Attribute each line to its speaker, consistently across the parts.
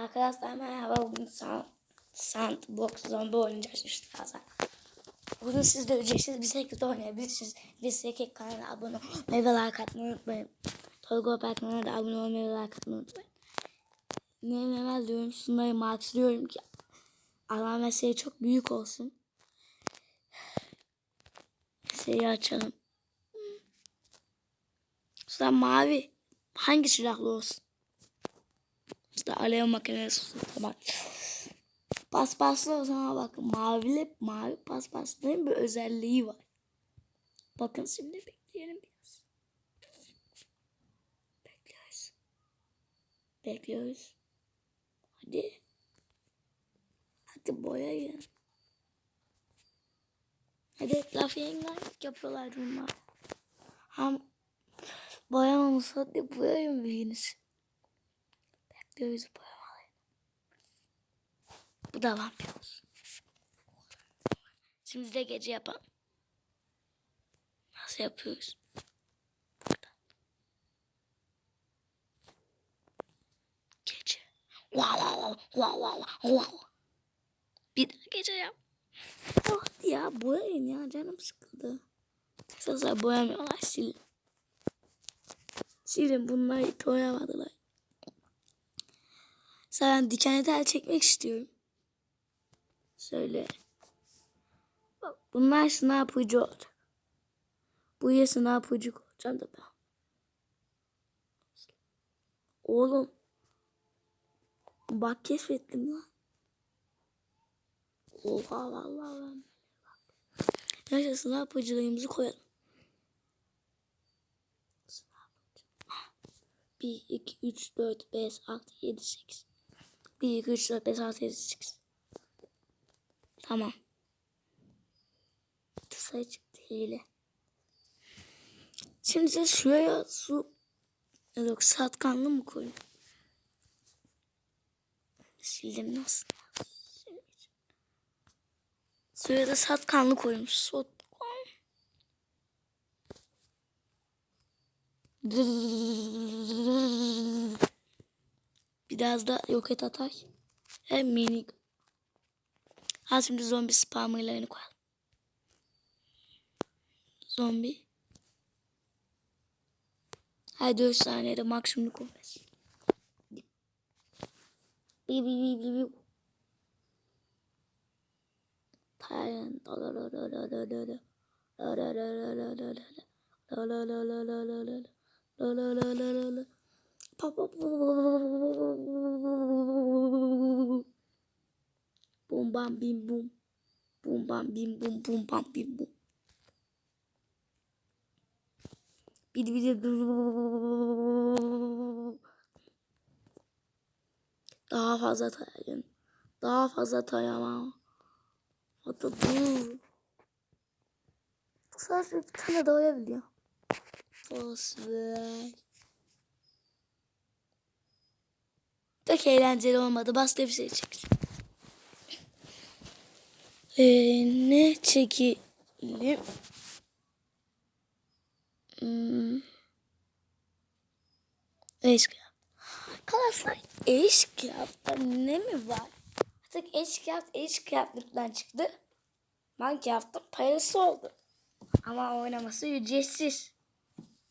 Speaker 1: Arkadaşlar merhaba bugün Sand, Sandbox Zombi oynayacağız işte Hasan. Bugün siz de ücretsiz bir şekilde oynayabilirsiniz. Bir Sekek kanalına abone olmayı ve like atmayı unutmayın. Tolga kanalına da abone olmayı ve like atmayı unutmayın. Ne hemen diyorum şunları maxlıyorum ki alan mesleği çok büyük olsun. Mesleği açalım. Şurada mavi. Hangi silahlı olsun? İşte alev makinesi tamam. Paspaslı o zaman bakın mavili mavi paspaslının bir özelliği var. Bakın şimdi bekleyelim biraz. Bekliyoruz. Bekliyoruz. Hadi. Hadi boyayın. Hadi laf yengenlik yapıyorlar bunlar. Ham boyamamış hadi boyayın biriniz. Bekliyoruz boyamayı. Bu da vampir olsun. Şimdi de gece yapalım. Nasıl yapıyoruz? Burada. Gece. Wow wow wow wow wow. Bir daha gece yap. Oh ya boyayın ya canım sıkıldı. Sasa boyamıyorlar silin. Silin bunlar hiç boyamadılar. Sana dikenli tel çekmek istiyorum. Söyle. Bak bunlar sınav ipucu olacak. Bu ya sınav ipucu olacağım da ben. Oğlum. Bak keşfettim lan. Oha vallahi ben. Neyse sınav ipucularımızı koyalım. Sınav ipucu. 1, 2, 3, 4, 5, 6, 7, 8. 1, 2, 3, 4, 5, 6, 7, 8. Tamam. Sayı çıktı hile. Şimdi de şuraya su yok satkanlı mı koyayım? Sildim nasıl? Suya da satkanlı koymuş. Sotkan. Biraz da yok et atay. Hem minik. Ha şimdi zombi spamlarını koyalım. Zombi. Her 4 saniyede maksimum koyarız. Bi bi bi bi bi. Tayan. La la la la la la la la. La la la la la la la. La la la la la la Bum bam bim bum. Bum bam bim bum bum bam bim bum. Bir bir daha fazla tayayın. Daha fazla tayamam. Hatta dur. Sadece bir tane daha yapabiliyor. Fosfer. Pek eğlenceli olmadı. Başka bir şey çekelim. Ee, ne çekelim? Hmm. Eşkıya. Arkadaşlar Eşkıyaf'ta ne mi var? Artık Eşkıyaf Eşkıyaf'lıktan çıktı. Minecraft'ın parası oldu. Ama oynaması ücretsiz.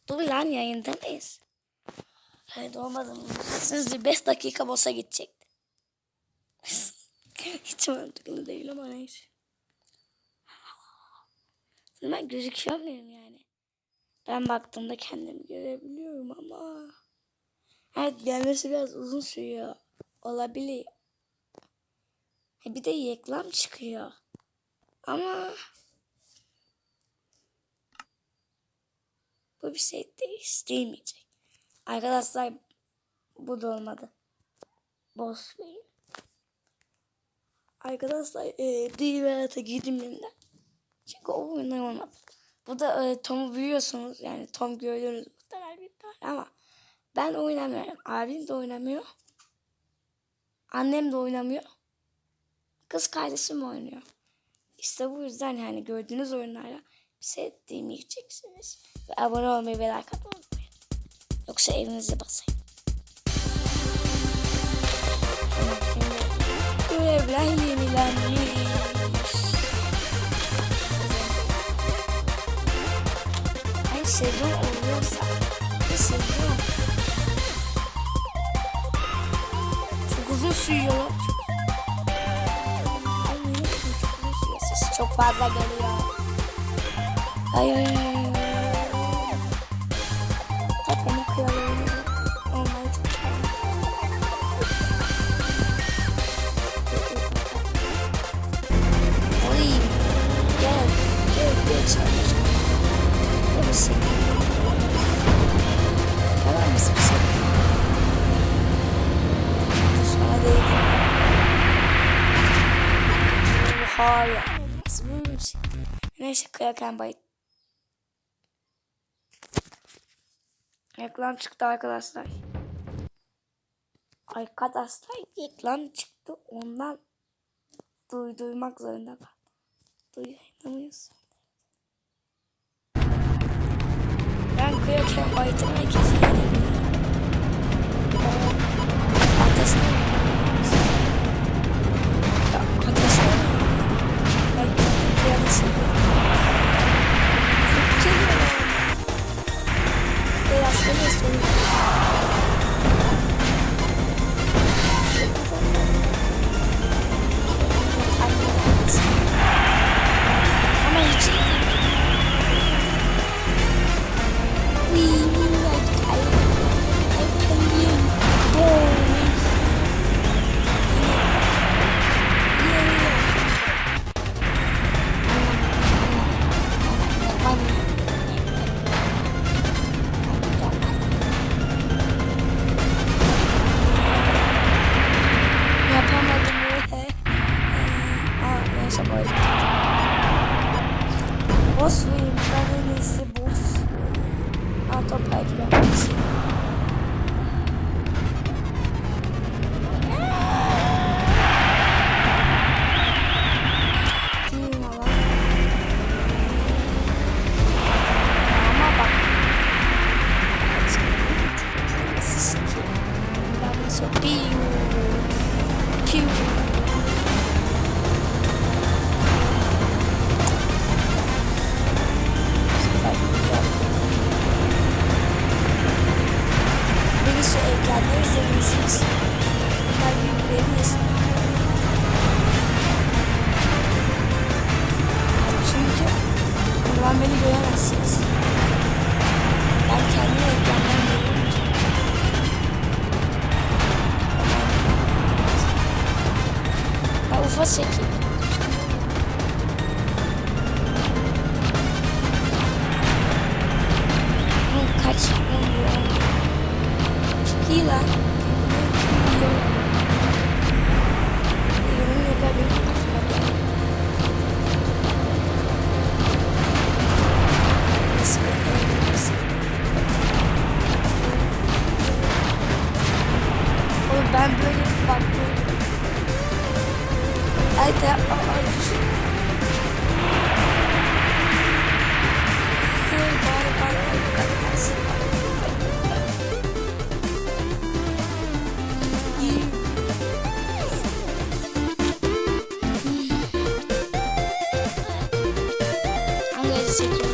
Speaker 1: Dur lan yayında mıyız? Hayır olmadı mı? Sizce 5 dakika bosa gidecekti. Hiç mantıklı değil ama neyse. Ben gözüküyor muyum yani? Ben baktığımda kendimi görebiliyorum ama. Evet gelmesi biraz uzun sürüyor. Olabilir. Bir de reklam çıkıyor. Ama bu bir şey değiştirmeyecek. Arkadaşlar bu da olmadı. Boss Bey'in. Arkadaşlar e, değil ve hayata girdim yeniden. Çünkü o oyunlar olmadı. Bu da e, Tom'u biliyorsunuz. Yani Tom gördünüz muhtemelen bir tane ama ben oynamıyorum. Abim de oynamıyor. Annem de oynamıyor. Kız kardeşim oynuyor. İşte bu yüzden yani gördüğünüz oyunlarla bir şey demeyeceksiniz. Ve abone olmayı ve like atmayı. Yoksa evinizi basayım. Görevler yenilenmiş. Ay sezon oluyorsa. Bir sezon. Çok uzun sürüyor. Ay, çok fazla geliyor. Ay ay ay. şeyler. Onu seviyorum. Tamam mısın ya. Nasıl böyle bir şey? Neyse. Reklam çıktı arkadaşlar. Arkadaşlar reklam çıktı ondan duyduymak zorunda kaldım. Duyuyor? çıkıyorken White'ın herkesi yenebiliyor. Ateşten Ya ateşten Ya gittim bir yanlışım. Toplayıcı ben. 摸起。10.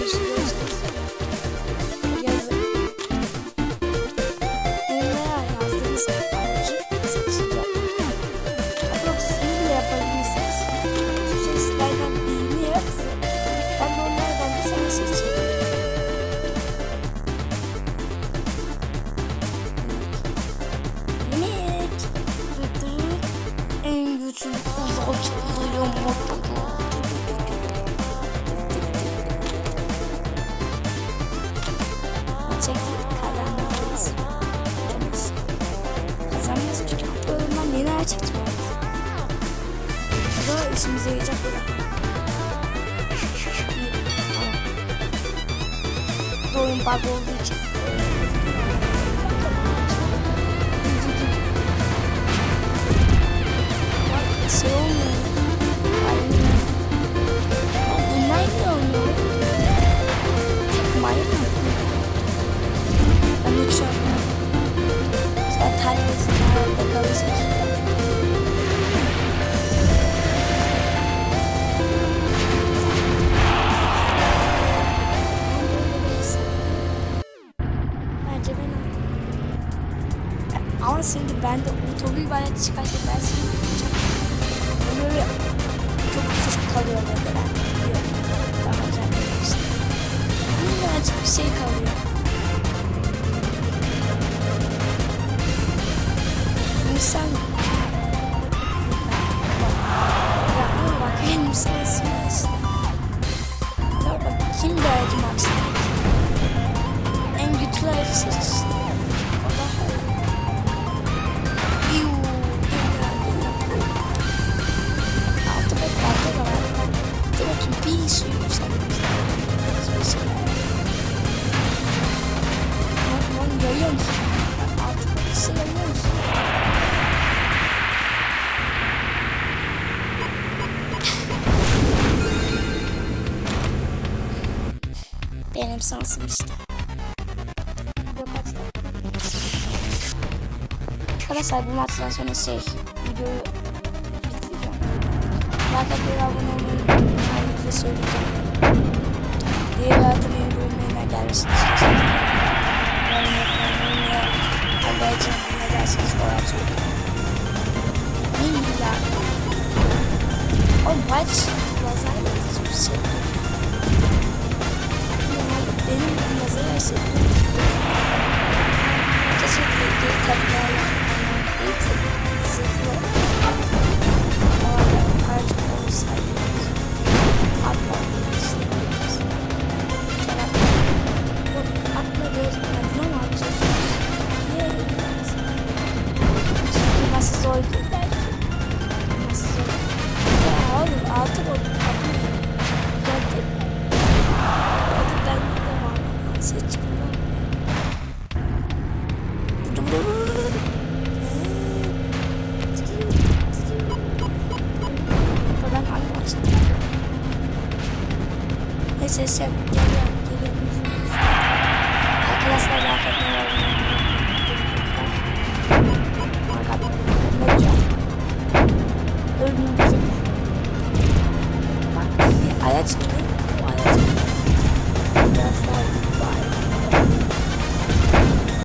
Speaker 1: işimize yarayacak bu. Doğum bug olduğu için. Kalıyor mesela. Daha güzel işte. Minnacık bir şey kalıyor. Benim sansım işte. Arkadaşlar bu maçtan sonra şey videoyu bitireceğim. Like ve abone olmayı unutmayın. söyleyeceğim. Diğer hayatım yeni bölümlerine ve Allah'a ne derseniz oraya söyleyeceğim. Milyar. O maç lazayla hiçbir şey hissettiğim kesinlikle değil tabilerle eğitim, zırhlı ayrıca olsaydı atla istemeyiz. Neyse sen geliyorum. Geliyorum. Arkadaşlar atmayı unutmayın.